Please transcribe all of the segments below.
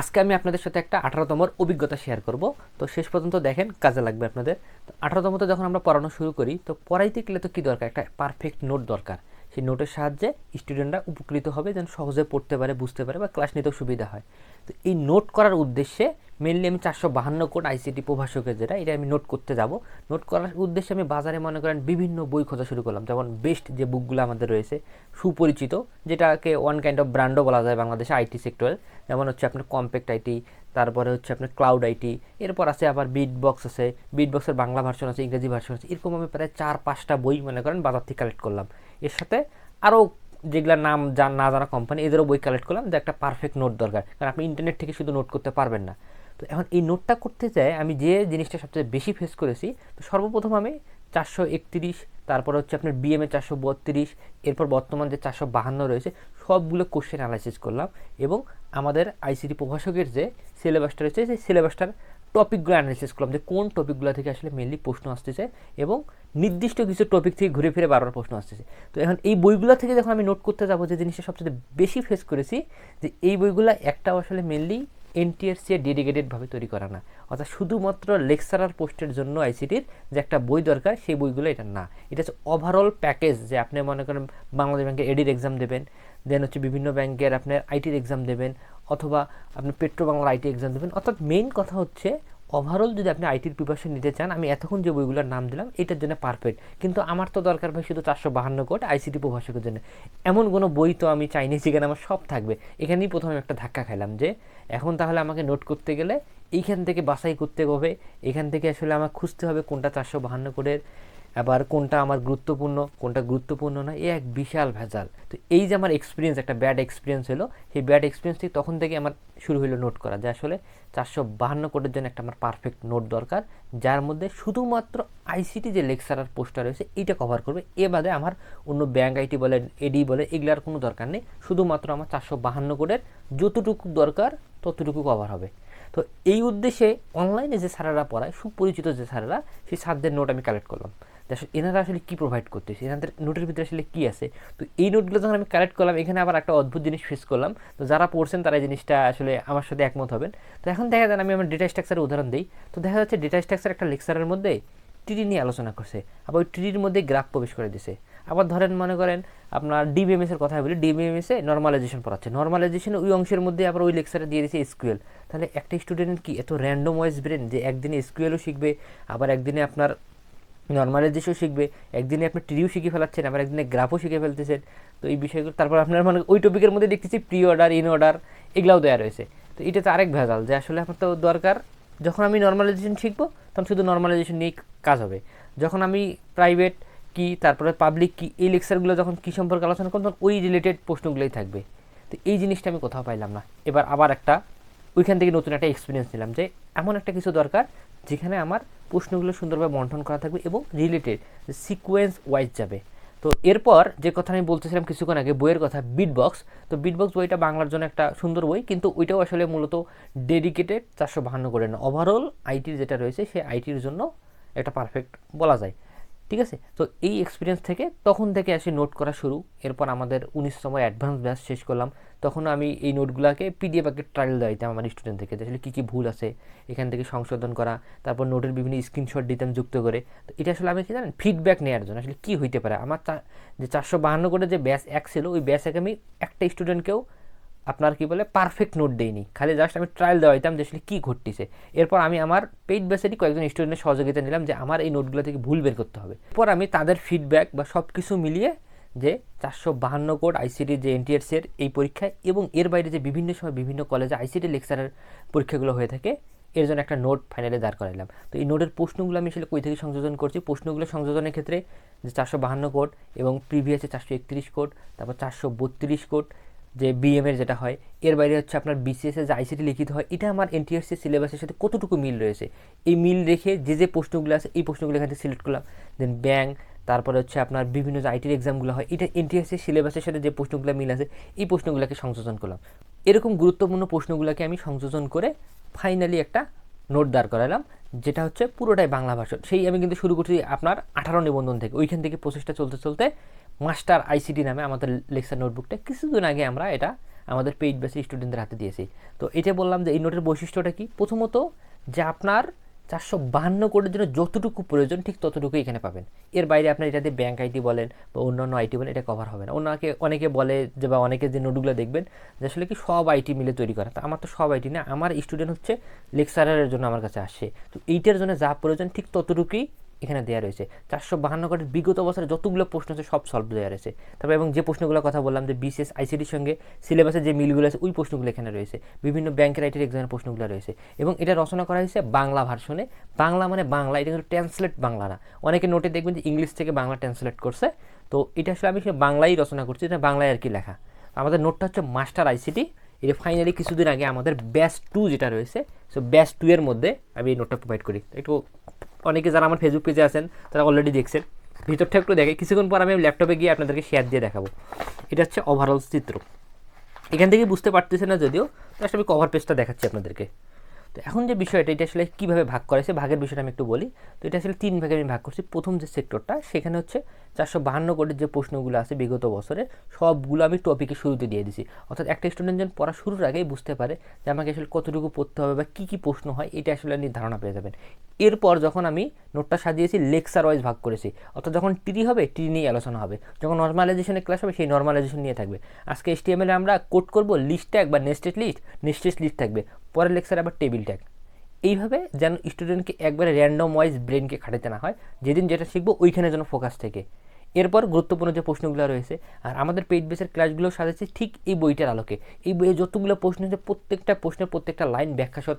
আজকে আমি আপনাদের সাথে একটা আঠারোতমর অভিজ্ঞতা শেয়ার করব। তো শেষ পর্যন্ত দেখেন, কাজে লাগবে আপনাদের। তো আঠারোতমতে যখন আমরা পড়ানো শুরু করি, তো পড়াইতে গেলে তো কী দরকার? একটা পারফেক্ট নোট দরকার। সেই নোটের সাহায্যে স্টুডেন্টরা উপকৃত হবে, যেন সহজে পড়তে পারে, বুঝতে পারে বা ক্লাস নিতেও সুবিধা হয়। তো এই নোট করার উদ্দেশ্যে মেনলি আমি চারশো বাহান্ন কোড আইসিটি প্রভাষকের যেটা, এটা আমি নোট করতে যাব। নোট করার উদ্দেশ্যে আমি বাজারে, মনে করেন, বিভিন্ন বই খোঁজা শুরু করলাম। যেমন বেস্ট যে বুকগুলো আমাদের রয়েছে, সুপরিচিত, যেটাকে ওয়ান কাইন্ড অফ ব্র্যান্ডও বলা যায় বাংলাদেশে আইটি সেক্টরে যেমন হচ্ছে আপনার কম্প্যাক্ট আইটি তারপরে হচ্ছে আপনার ক্লাউড আইটি এরপর আছে আবার বিট বক্স আছে। বিট বক্সের বাংলা ভার্সন আছে, ইংরেজি ভার্সন আছে। এরকম আমি প্রায় চার পাঁচটা বই, মনে করেন, বাজার থেকে কালেক্ট করলাম। এর সাথে আরও যেগুলোর নাম জান না জানা কোম্পানি এদেরও বই কালেক্ট করলাম যে একটা পারফেক্ট নোট দরকার। কারণ আপনি ইন্টারনেট থেকে শুধু নোট করতে পারবেন না। তো এখন এই নোটটা করতে চাই, আমি যে জিনিসটা সবচেয়ে বেশি ফেস করেছি, তো সর্বপ্রথম আমি চারশো একত্রিশ, তারপর হচ্ছে আপনার বিএমএ চারশো বত্রিশ, এরপর বর্তমান যে চারশো বাহান্ন রয়েছে, সবগুলো কোশ্চেন অ্যানালাইসিস করলাম এবং আমাদের আইসিটি প্রভাষকের যে সিলেবাসটা রয়েছে, সেই সিলেবাসটার টপিকগুলো অ্যানালিসিস করলাম যে কোন টপিকগুলো থেকে আসলে মেনলি প্রশ্ন আসতেছে এবং নির্দিষ্ট কিছু টপিক থেকে ঘুরে ফিরে বারবার প্রশ্ন আসতেছে। তো এখন এই বইগুলো থেকে যখন আমি নোট করতে যাব যে জিনিসটা সবচেয়ে বেশি ফেস করেছি, যে এই বইগুলো একটাও আসলে মেনলি এনটিএসসি ডেডিকেটেডভাবে তৈরি করা না। অর্থাৎ শুধুমাত্র লেকচারার পোস্টের জন্য আইসিটির যে একটা বই দরকার, সেই বইগুলো এটা না। এটা হচ্ছে ওভারঅল প্যাকেজ যে আপনি মনে করেন বাংলাদেশ ব্যাংকের এডির এক্সাম দেবেন দেন হচ্ছে বিভিন্ন ব্যাংকের আপনার আইটির এক্সাম দেবেন, অথবা আপনি পেট্রো বাংলার আইটি এক্সাম দেবেন। অর্থাৎ মেইন কথা হচ্ছে ওভারঅল যদি আপনি আইটির প্রিপারেশন নিতে চান, আমি এতক্ষণ যে বইগুলোর নাম দিলাম, এটার জন্য পারফেক্ট কিন্তু আমার তো দরকার ভাই শুধু চারশো বাহান্ন কোট আইসিটি প্রভাষকের জন্য। এমন কোনো বই তো আমি চাইনি যেখানে আমার সব থাকবে। এখানেই প্রথমে একটা ধাক্কা খাইলাম যে, এখন তাহলে আমাকে নোট করতে গেলে এইখান থেকে বাছাই করতে হবে, এখান থেকে আসলে আমার খুঁজতে হবে কোনটা চারশো বাহান্ন কোটের। আবার কোনটা আমার গুরুত্বপূর্ণ, কোনটা গুরুত্বপূর্ণ না, এ এক বিশাল ভেজাল। তো এই যে আমার এক্সপিরিয়েন্স একটা ব্যাড এক্সপিরিয়েন্স হলো, সেই ব্যাড এক্সপিরিয়েন্স থেকে তখন থেকে আমার শুরু হলো নোট করা, যে আসলে চারশো বাহান্ন কোটের জন্য একটা আমার পারফেক্ট নোট দরকার, যার মধ্যে শুধুমাত্র আইসিটি যে লেকচারার পোস্টার রয়েছে, এইটা কভার করবে। এ বাদে আমার অন্য ব্যাঙ্ক আইটি বলে এডি বলে এগুলার কোনো দরকার নেই। শুধুমাত্র আমার চারশো বাহান্ন কোটের যতটুকু দরকার, ততটুকু কভার হবে। তো এই উদ্দেশ্যে অনলাইনে যে স্যারেরা পড়ায়, সুপরিচিত যে স্যারেরা, সেই স্যারদের নোট আমি কালেক্ট করলাম। আসলে এনারা আসলে কী প্রোভাইড করতেছে? এনাদের নোটের ভিতরে আসলে কী আছে? তো এই নোটগুলো যখন আমি কালেক্ট করলাম, এখানে আবার একটা অদ্ভুত জিনিস ফেস করলাম। তো যারা পড়ছেন তারা এই জিনিসটা আসলে আমার সাথে একমত হবেন। তো এখন দেখা যান আমি আমার ডেটা স্ট্রাকচারের উদাহরণ দিই। তো দেখা যাচ্ছে ডেটা স্ট্রাকচার একটা লেকচারের মধ্যে টিডি নিয়ে আলোচনা করছে। আবার ওই টিডির মধ্যে গ্রাফ প্রবেশ করে দিছে। আবার ধরেন মনে করেন, আপনার ডিবিএমএস এর কথা বলি। ডিবিএমএস নর্মালাইজেশন পড়াচ্ছে। নর্মালাইজেশন ওই অংশের মধ্যে আবার ওই লেকচারে দিয়ে দিয়েছে এসকিউএল তাহলে একটা স্টুডেন্ট কি এত র্যান্ডম ওয়াইজ ব্রেন যে একদিনে এসকিউএলও শিখবে, আবার একদিনে আপনার নর্মালাইজেশন শিখবে, একদিনে আপনি ট্রিও শিখে ফেলাচ্ছেন, আবার একদিনে গ্রাফও শিখে ফেলতেছেন। তো এই বিষয়গুলো, তারপর আপনার মানে ওই টপিকের মধ্যে দেখতেছি প্রি অর্ডার ইন অর্ডার এগুলাও দেওয়া রয়েছে। তো এটা তো আরেক ভেজাল যে আসলে আমার তো দরকার, যখন আমি নর্মালাইজেশন শিখব, তখন শুধু নর্মালাইজেশন নিয়েই কাজ হবে। যখন আমি প্রাইভেট কি, তারপরে পাবলিক কি, এই লেকচারগুলো যখন কী সম্পর্কে আলোচনা করব, তখন ওই রিলেটেড প্রশ্নগুলোই থাকবে। তো এই জিনিসটা আমি কোথাও পাইলাম না। এবার আবার একটা ওইখান থেকে নতুন একটা এক্সপিরিয়েন্স নিলাম যে এমন একটা কিছু দরকার যেখানে আমার প্রশ্নগুলো সুন্দরভাবে বন্টন করা থাকবে এবং রিলেটেড সিকোয়েন্স ওয়াইজ যাবে। তো এরপর যে কথা আমি বলতেছিলাম কিছুক্ষণ আগে, বইয়ের কথা বিটবক্স তো বিটবক্স বইটা বাংলার জন্য একটা সুন্দর বই, কিন্তু ওইটাও আসলে মূলত ডেডিকেটেড চারশো বাহান্ন করে না। ওভারঅল আইটির যেটা রয়েছে, সেই আইটির জন্য একটা পারফেক্ট বলা যায়। ঠিক আছে? তো এই এক্সপিরিয়েন্স থেকে তখন থেকে আসি নোট করা শুরু। এরপর আমাদের উনিশতম অ্যাডভান্স ব্যাচ শেষ করলাম। তখন আমি এই নোটগুলোকে পিডিএফ আগে ট্রায়াল দেওয়া দিতাম আমার স্টুডেন্ট থেকে আসলে কী কী ভুল আছে, এখান থেকে সংশোধন করা, তারপর নোটের বিভিন্ন স্ক্রিনশট দিতাম যুক্ত করে। তো এটা আসলে আমি কি জানেন ফিডব্যাক নেওয়ার জন্য। আসলে কী হইতে পারে? আমার যে চারশো বাহান্ন করে যে ব্যাচ এক ছিল, ওই ব্যাচ এক আমি একটা স্টুডেন্টকেও আপনার কি বলে পারফেক্ট নোট দেইনি। খালি জাস্ট আমি ট্রায়াল দেওয়া হইতাম যে আসলে কী ঘটতেছে। এরপর আমি আমার পেইড বেসেরই কয়েকজন স্টুডেন্টের সহযোগিতা নিলাম যে আমার এই নোটগুলো থেকে ভুল বের করতে হবে। এরপর আমি তাদের ফিডব্যাক বা সব কিছু মিলিয়ে যে চারশো বাহান্ন কোড আইসিটির যে এনটিএসের এই পরীক্ষায় এবং এর বাইরে যে বিভিন্ন সময় বিভিন্ন কলেজে আইসিটি লেকচারের পরীক্ষাগুলো হয়ে থাকে, এর জন্য একটা নোট ফাইনালে দাঁড় করাইলাম। তো এই নোটের প্রশ্নগুলো আমি আসলে কই থেকে সংযোজন করছি? প্রশ্নগুলো সংযোজনের ক্ষেত্রে যে চারশো বাহান্ন কোড এবং প্রিভিয়াসে চারশো একত্রিশ কোড তারপর চারশো বত্রিশ কোড যে বিএমের যেটা হয়, এর বাইরে হচ্ছে আপনার বিসিএসে যে আইসিটি লিখিত হয়, এটা আমার এনটিএসসি সিলেবাসের সাথে কতটুকু মিল রয়েছে? এই মিল রেখে যে যে প্রশ্নগুলো আছে, এই প্রশ্নগুলো এখান থেকে সিলেক্ট করলাম। দেন ব্যাংক তারপরে হচ্ছে আপনার বিভিন্ন যে আইটির এক্সামগুলো হয়, এটা এনটিএসসি সিলেবাসের সাথে যে প্রশ্নগুলো মিল আছে, এই প্রশ্নগুলোকে সংযোজন করলাম। এরকম গুরুত্বপূর্ণ প্রশ্নগুলোকে আমি সংযোজন করে ফাইনালি একটা নোট দাঁড় করালাম, যেটা হচ্ছে পুরোটাই বাংলা ভাষণ। সেই আমি কিন্তু শুরু করছি আপনার আঠারো নিবন্ধন থেকে। ওইখান থেকে প্রসেসটা চলতে চলতে মাস্টার আইসিটি নামে আমাদের লেকচার নোটবুকটা কিছুদিন আগে আমরা এটা আমাদের পেইড বেসে স্টুডেন্টদের হাতে দিয়েছি। তো এটা বললাম যে এই নোটের বৈশিষ্ট্যটা কি? প্রথমত, যে আপনার চারশো বাহান্ন কোডের জন্য যতটুকু প্রয়োজন, ঠিক ততটুকুই এখানে পাবেন। এর বাইরে আপনার এটাতে ব্যাঙ্ক আইটি বলেন বা অন্যান্য আইটি বলেন, এটা কভার হবে না। অন্যকে, অনেকে বলে যে বা অনেকে যে নোটগুলো দেখবেন, যে আসলে কি সব আইটি মিলে তৈরি করা। তা আমার তো সব আইটি না, আমার স্টুডেন্ট হচ্ছে লেকচারারের জন্য আমার কাছে আসে। তো এইটার জন্য যা প্রয়োজন, ঠিক ততটুকুই এখানে দেওয়া রয়েছে। চারশো বাহান্ন কোটির বিগত বছরে যতগুলো প্রশ্ন আছে সব সলভ দেওয়া রয়েছে। তারপর এবং যে প্রশ্নগুলোর কথা বললাম যে বিসিএস আইসিটির সঙ্গে সিলেবাসে যে মিলগুলো আছে, ওই প্রশ্নগুলো এখানে রয়েছে। বিভিন্ন ব্যাংকের আইটির এক্সামের প্রশ্নগুলো রয়েছে। এবং এটা রচনা করা হয়েছে বাংলা ভার্সনে বাংলা মানে বাংলা, এটা কিন্তু ট্রান্সলেট বাংলা না। অনেকে নোটে দেখবেন যে ইংলিশ থেকে বাংলা ট্রান্সলেট করছে। তো এটা আসলে আমি বাংলাই রচনা করছি, এটা বাংলায় আর কি লেখা। আমাদের নোটটা হচ্ছে মাস্টার আইসিটি এটা ফাইনালি কিছুদিন আগে আমাদের ব্যাস টু যেটা রয়েছে সো ব্যাস টু এর মধ্যে আমি এই নোটটা প্রোভাইড করি। একটু অনেকে যারা আমার ফেসবুক পেজে আছেন, তারা অলরেডি দেখছেন। ভিতরটা একটু দেখে, কিছুক্ষণ পর আমি ল্যাপটপে গিয়ে আপনাদেরকে শেয়ার দিয়ে দেখাবো। এটা হচ্ছে ওভারঅল চিত্র। এখান থেকে বুঝতে পারতেছে না যদিও, তো আমি কভার পেজটা দেখাচ্ছি আপনাদেরকে। তো এখন যে বিষয়টা, এটা আসলে কীভাবে ভাগ করা হয়েছে, ভাগের বিষয়টা আমি একটু বলি। তো এটা আসলে তিন ভাগে আমি ভাগ করছি। প্রথম যে সেক্টরটা সেখানে হচ্ছে চারশো বাহান্ন কোটির যে প্রশ্নগুলো আছে বিগত বছরে সবগুলো আমি টপিকে শুরুতে দিয়ে দিছি। অর্থাৎ একটা স্টুডেন্ট যেন পড়া শুরুর আগেই বুঝতে পারে যে আমাকে আসলে কতটুকু পড়তে হবে বা কী কী প্রশ্ন হয়, এটা আসলে আপনি ধারণা পেয়ে যাবেন। এরপর যখন আমি নোটটা সাজিয়েছি লেকচার ওয়াইজ ভাগ করেছি। অর্থাৎ যখন টিরি হবে টিরি নিয়ে আলোচনা হবে। যখন নর্মালাইজেশনের ক্লাস হবে, সেই নর্মালাইজেশন নিয়ে থাকবে। আজকে এসটিএমএলে আমরা কোড করব লিস্ট একবার নেস্টেড লিস্ট নেস্টেড লিস্ট থাকবে। পরের লেকচার আবার টেবিল ট্যাগ এইভাবে যেন স্টুডেন্টকে একবারে র্যান্ডম ওয়াইজ ব্রেনকে খাটাতে না হয়, যেদিন যেটা শিখব ওইখানে যেন ফোকাস থেকে। এরপর গুরুত্বপূর্ণ যে প্রশ্নগুলো রয়েছে, আর আমাদের পেইড বেসের ক্লাসগুলো সাজাচ্ছে ঠিক এই বইটার আলোকে। এই বইয়ে যতগুলো প্রশ্ন আছে, প্রত্যেকটা প্রশ্নের প্রত্যেকটা লাইন ব্যাখ্যা সহ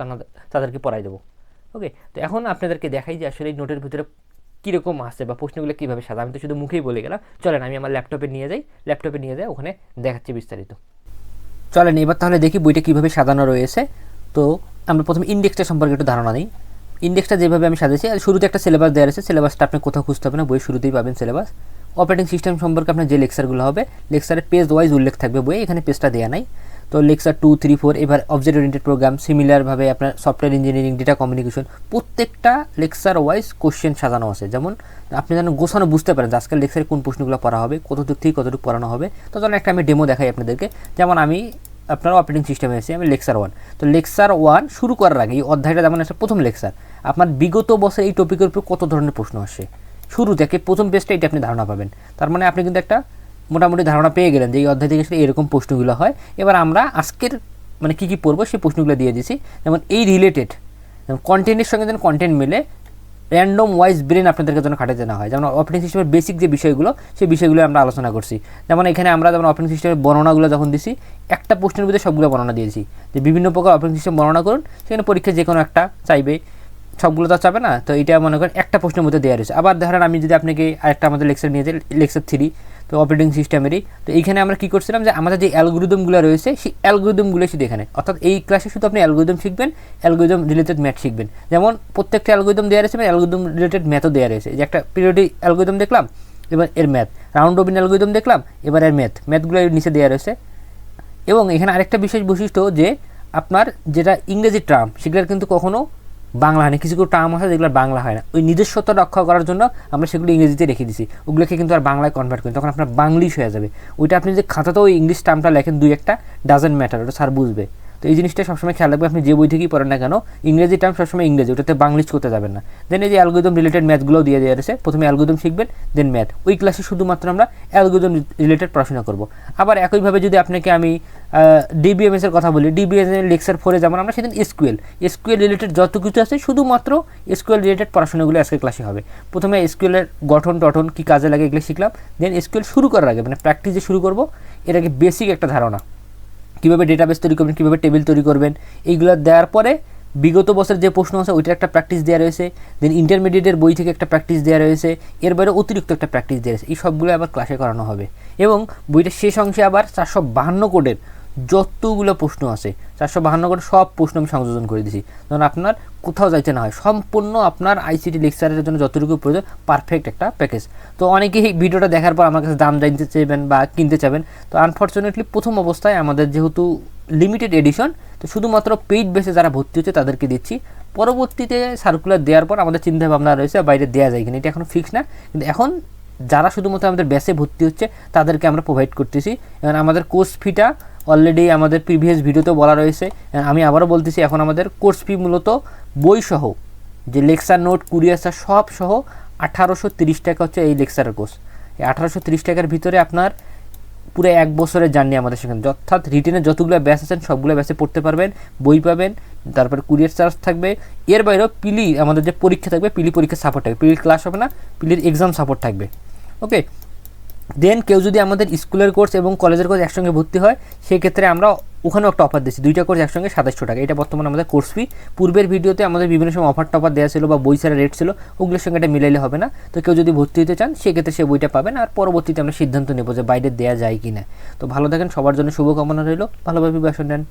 তাদেরকে পড়াই দেবো। ওকে তো এখন আপনাদেরকে দেখাই যে আসলে এই নোটের ভিতরে কীরকম আসছে বা প্রশ্নগুলো কীভাবে সাজা আমি তো শুধু মুখেই বলে গেলাম। চলেন, আমি আমার ল্যাপটপে নিয়ে যাই। ল্যাপটপে নিয়ে যাই, ওখানে দেখাচ্ছি বিস্তারিত। চলেন, এবার তাহলে দেখি বইটা কীভাবে সাজানো রয়েছে। তো আমরা প্রথমে ইন্ডেক্সটা সম্পর্কে একটু ধারণা নিই। ইন্ডেক্সটা যেভাবে আমি সাজেছি আর শুরুতে একটা সিলেবাস দেওয়া আছে সিলেবাসটা আপনি কোথাও খুঁজতে হবে না বই শুরুতেই পাবেন সিলেবাস অপারেটিং সিস্টেম সম্পর্কে আপনার যে লেকচারগুলো হবে, লেকচারের পেজ ওয়াইজ উল্লেখ থাকবে বইয়ে, এখানে পেজটা দেওয়া নাই। তো লেকচার টু থ্রি ফোর এবার অবজেক্ট ওরিয়েন্টেড প্রোগ্রাম সিমিলারভাবে আপনার সফটওয়্যার ইঞ্জিনিয়ারিং ডেটা কমিউনিকেশন প্রত্যেকটা লেকচার ওয়াইজ কোশ্চেন সাজানো আছে। যেমন আপনি যেন গোছানো বুঝতে পারেন যে আজকাল লেকচারে কোন প্রশ্নগুলো পড়া হবে, কতটুক থেকে কতটুকু পড়ানো হবে। তো ধরুন একটা আমি ডেমো দেখাই আপনাদেরকে। যেমন আমি আপনার অপারেটিং সিস্টেমে এসেছি আমি লেকচার ওয়ান তো লেকচার ওয়ান শুরু করার আগে, এই অধ্যায়টা যেমন একটা প্রথম লেকচার। আপনার বিগত বছর এই টপিকের উপর কত ধরনের প্রশ্ন আসে? শুরু থেকে প্রথম পেজটা এটা আপনি ধারণা পাবেন। তার মানে আপনি কিন্তু একটা মোটামুটি ধারণা পেয়ে গেলেন যে এই অধ্যায় থেকে আসলে এরকম প্রশ্নগুলো হয়। এবার আমরা আজকের মানে কী কী পড়ব সেই প্রশ্নগুলো দিয়ে দিয়েছি যেমন এই রিলেটেড কন্টেন্টের সঙ্গে যেন কন্টেন্ট মিলে র্যান্ডম ওয়াইজ ব্রেন আপনাদেরকে জন্য খাটাতে না হয়। যেমন অপারেটিং সিস্টেমের বেসিক যে বিষয়গুলো, সেই বিষয়গুলো আমরা আলোচনা করছি। যেমন এখানে আমরা যেমন অপারেটিং সিস্টেমের বর্ণনাগুলো যখন দিছি, একটা প্রশ্নের ভিতরে সবগুলো বর্ণনা দিয়েছি। যে বিভিন্ন প্রকার অপারেটিং সিস্টেম বর্ণনা করুন, সেখানে পরীক্ষা যে কোনো একটা চাইবে। সবগুলো তো চাবে না, তো এটা মনে করেন একটা প্রশ্নের মধ্যে দেওয়া রয়েছে। আবার ধরেন আমি যদি আপনাকে আরেকটা আমাদের লেকচার নিয়ে যাই লেকচার থ্রি তো অপারেটিং সিস্টেমেরই তো এইখানে আমরা কী করছিলাম যে আমাদের যে অ্যালগোরিদমগুলো রয়েছে, সেই অ্যালগোরিদমগুলো শুধু এখানে। অর্থাৎ এই ক্লাসে শুধু আপনি অ্যালগোরিদম শিখবেন অ্যালগোরিদম রিলেটেড ম্যাথ শিখবেন। যেমন প্রত্যেকটা অ্যালগোরিদম দেওয়া রয়েছে অ্যালগোরিদম রিলেটেড ম্যাথও দেওয়া রয়েছে। যে একটা পিরিয়ডিক অ্যালগোরিদম দেখলাম, এবার এর ম্যাথ রাউন্ড রবিন অ্যালগোরিদম দেখলাম, এবার এর ম্যাথ ম্যাথগুলো নিচে দেওয়া রয়েছে। এবং এখানে আরেকটা বিশেষ বৈশিষ্ট্য যে, আপনার যেটা ইংরেজি টার্ম সেগুলোর কিন্তু কখনো বাংলা হয় না। কিছু কিছু টার্ম আছে যেগুলো বাংলা হয় না। ওই নিজস্বতা রক্ষা করার জন্য আমরা সেগুলো ইংরেজিতে রেখে দিছি। ওগুলোকে কিন্তু আর বাংলায় কনভার্ট করি তখন আপনার বাংলিশ হয়ে যাবে। ওইটা আপনি যে খাতাতেও ইংলিশ টার্মটা লেখেন দুই একটা ডাজেন্ট ম্যাটার ওটা স্যার বুঝবে। তো এই জিনিসটা সবসময় খেয়াল রাখবে আপনি যে বই থেকেই পড়েন না কেন, ইংরেজি টার্ম সবসময় ইংরেজি, ওটাতে বাংলিশ করতে যাবেন না। দেন এই যে অ্যালগোদম রিলেটেড ম্যাথগুলো দিয়ে দেওয়া রয়েছে, প্রথমে অ্যালগোদম শিখবেন দেন ম্যাথ ওই ক্লাসে শুধুমাত্র আমরা অ্যালগোদম রিলেটেড পড়াশোনা করব। আবার একইভাবে যদি আপনাকে আমি ডিবিএমএস এর কথা বলি ডিবিএমএস লেকচার ফোরে যেমন আমরা সেদিন এসকিউএল এসকিউএল রিলেটেড যত কিছু আছে, শুধুমাত্র এসকিউএল রিলেটেড পড়াশোনাগুলো আজকের ক্লাসে হবে। প্রথমে এসকিউএল এর গঠন, টঠন কী কাজে লাগে এগুলো শিখলাম দেন এসকিউএল শুরু করার আগে মানে প্র্যাকটিস যে শুরু করব কি বেসিক একটা ধারণা। কীভাবে ডেটাবেস তৈরি করবেন, কীভাবে টেবিল তৈরি করবেন, এইগুলো দেওয়ার পরে বিগত বছরের যে প্রশ্ন আছে, ওইটার একটা প্র্যাকটিস দেওয়া রয়েছে। দেন ইন্টারমিডিয়েটের বই থেকে একটা প্র্যাকটিস দেওয়া রয়েছে। এর বাইরে অতিরিক্ত একটা প্র্যাকটিস দেওয়া রয়েছে। এই সবগুলো আবার ক্লাসে করানো হবে। এবং বইটার শেষ অংশে আবার চারশো বাহান্ন কোডের যতগুলো প্রশ্ন আছে, চারশো বাহান্ন করে সব প্রশ্ন আমি সংযোজন করে দিয়েছি যেন আপনার কোথাও যাইতে না হয়, সম্পূর্ণ আপনার আইসিটি লেকচারের জন্য যতটুকু প্রয়োজন পারফেক্ট একটা প্যাকেজ তো অনেকেই ভিডিওটা দেখার পর আমার কাছে দাম জানতে চাইবেন বা কিনতে চাবেন তো আনফর্চুনেটলি প্রথম অবস্থায় আমাদের যেহেতু লিমিটেড এডিশন তো শুধুমাত্র পেইড বেসে যারা ভর্তি হচ্ছে তাদেরকে দিচ্ছি। পরবর্তীতে সার্কুলার দেওয়ার পর আমাদের চিন্তা ভাবনা রয়েছে, বাইরে দেওয়া যায় কিনা, এটা এখন ফিক্স না। কিন্তু এখন যারা শুধুমাত্র আমাদের ব্যাসে ভর্তি হচ্ছে, তাদেরকে আমরা প্রোভাইড করতেছি। এবং আমাদের কোর্স ফিটা অলরেডি আমাদের প্রিভিয়াস ভিডিওতে বলা রয়েছে। আমি আবারও বলতেছি, এখন আমাদের কোর্স ফি মূলত বই সহ যে লেকচার নোট কুরিয়ার সব সহ আঠারোশো তিরিশ টাকা হচ্ছে এই লেকচারের কোর্স এই আঠারোশো তিরিশ টাকার ভিতরে আপনার পুরো এক বছরের জার্নি আমাদের সেখানে। অর্থাৎ রিটেনের যতগুলো ব্যাচ আছেন, সবগুলো ব্যাচে পড়তে পারবেন, বই পাবেন, তারপরে কুরিয়ার চার্জ থাকবে। এর বাইরেও পিলি, আমাদের যে পরীক্ষা থাকবে, পিলি পরীক্ষা সাপোর্ট থাকবে। পিলির ক্লাস হবে না, পিলির এক্সাম সাপোর্ট থাকবে। ওকে দেন কেউ যদি আমাদের স্কুলের কোর্স এবং কলেজের কোর্স একসঙ্গে ভর্তি হয়, সেক্ষেত্রে আমরা ওখানেও একটা অফার দিচ্ছি। দুইটা কোর্স একসঙ্গে সাতাশশো টাকা। এটা বর্তমানে আমাদের কোর্স ফি পূর্বের ভিডিওতে আমাদের বিভিন্ন সময় অফার টফার দেওয়া ছিল বা বই ছাড়া রেট ছিল, ওগুলোর সঙ্গে এটা মিলাইলে হবে না। তো কেউ যদি ভর্তি হতে চান, সেক্ষেত্রে সে বইটা পাবেন আর পরবর্তীতে আমরা সিদ্ধান্ত নেব যে বাইরে দেওয়া যায় কি না তো ভালো থাকেন, সবার জন্য শুভকামনা রইল। ভালোভাবে প্রিপারেশন নেন